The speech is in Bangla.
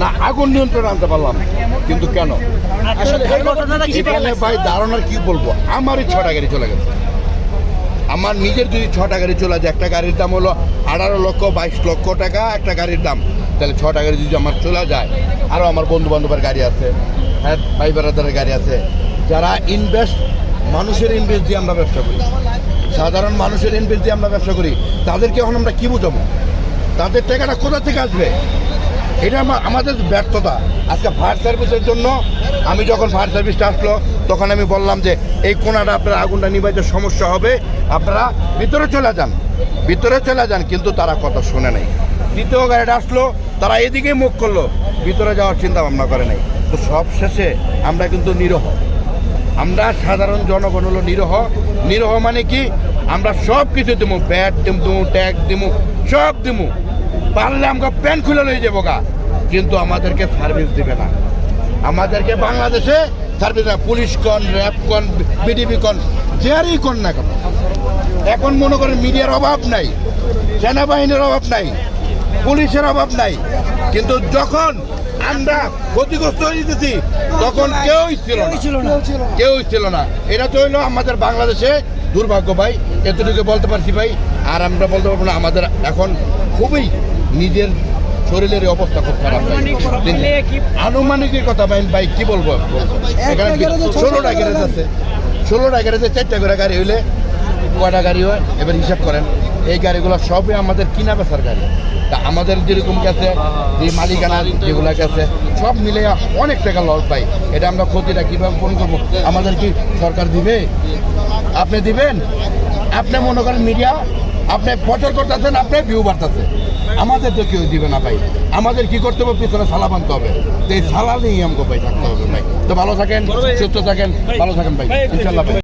না আগুন নিয়ন্ত্রণে আনতে পারলাম কিন্তু কেন? ভাই ধারণার কি বলব? আমারই ছটা গাড়ি চলে গেছে। আমার নিজের যদি ছটা গাড়ি চলে যায় একটা গাড়ির দাম হলো আঠারো লক্ষ বাইশ লক্ষ টাকা একটা গাড়ির দাম। তাহলে ছটা গাড়ি যদি আমার চলে যায় আরও আমার বন্ধু বান্ধবের গাড়ি আছে হ্যাঁ ভাই বেড়াদারের গাড়ি আছে। যারা ইনভেস্ট মানুষের ইনভেস্ট দিয়ে আমরা ব্যবসা করি। সাধারণ মানুষের ইনভেস্ট দিয়ে আমরা ব্যবসা করি, তাদেরকে এখন আমরা কী বুঝাবো? তাদের টাকাটা কোথা থেকে আসবে? এটা আমা- আমাদের ব্যর্থতা। আজকে ফায়ার সার্ভিসের জন্য আমি যখন ফায়ার সার্ভিসটা আসলো, তখন আমি বললাম যে, এই কোনাটা আপনারা আগুনটা নিবাইতে সমস্যা হবে। আপনারা ভিতরে চলে যান। ভিতরে চলে যান। কিন্তু তারা কথা শুনে নাই। দ্বিতীয় গাড়িটা আসলো, তারা এদিকেই মুখ করল। ভিতরে যাওয়ার চিন্তা ভাবনা করে নাই। তো সব শেষে আমরা কিন্তু নিরহ। সাধারণ জনগণ হলো নিরহ। নিরহ মানে কি? আমরা সব কিছু দেবো ব্যাট দেবো ট্যাগ দেবো সব দেবো পারলে আমাকে প্যান্ট খুলে লয়ে যাব গা। কিন্তু আমাদেরকে সার্ভিস দিবে না। আমাদেরকে বাংলাদেশে সার্ভিস পুলিশ কন র্যাব কন বিডিবি কন যারই কন না কেন। এখন মনে করেন মিডিয়ার অভাব নাই, সেনাবাহিনীর অভাব নাই, পুলিশের অভাব নাই। কিন্তু যখন আমরা ক্ষতিগ্রস্ত হয়ে যেতেছি। তখন কেউই ছিল না। ছিল না। কেউই ছিল না। এটা তো হইল আমাদের বাংলাদেশে দুর্ভাগ্য ভাই। এতটুকু বলতে পারছি ভাই। আর আমরা বলতে পারব না আমাদের এখন খুবই নিজের শরীরের অবস্থা খুব খারাপ আনুমানিকের কথা ভাই ভাই কি বলব? এখানে ষোলোটা গ্যারেজ আছে। ষোলোটা গ্যারেজে চারটা করে গাড়ি হইলে কয়টা গাড়ি হয়? এবার হিসাব করেন। এই গাড়িগুলো সবই আমাদের কিনা বেচার গাড়ি। তা আমাদের যেরকম গেছে যে মালিকানা যেগুলো গেছে সব মিলে অনেক টাকা লস পাই এটা আমরা ক্ষতিটা কীভাবে ফোন করব? আমাদের কি সরকার দিবে? আপনি দিবেন? আপনি মনে করেন মিডিয়া আপনি প্রচার করতেছেন আপনি ভিউ বাড়তেছে। আমাদের তো কেউ দিবে না ভাই। আমাদের কি করতে হবে? পিছনে সালা বানতে হবে। তো এই সালা নিয়ে আমাকে ভাই থাকতে হবে ভাই। তো ভালো থাকেন সুস্থ থাকেন ভালো থাকেন ভাই ইনশাল্লাহ ভাই।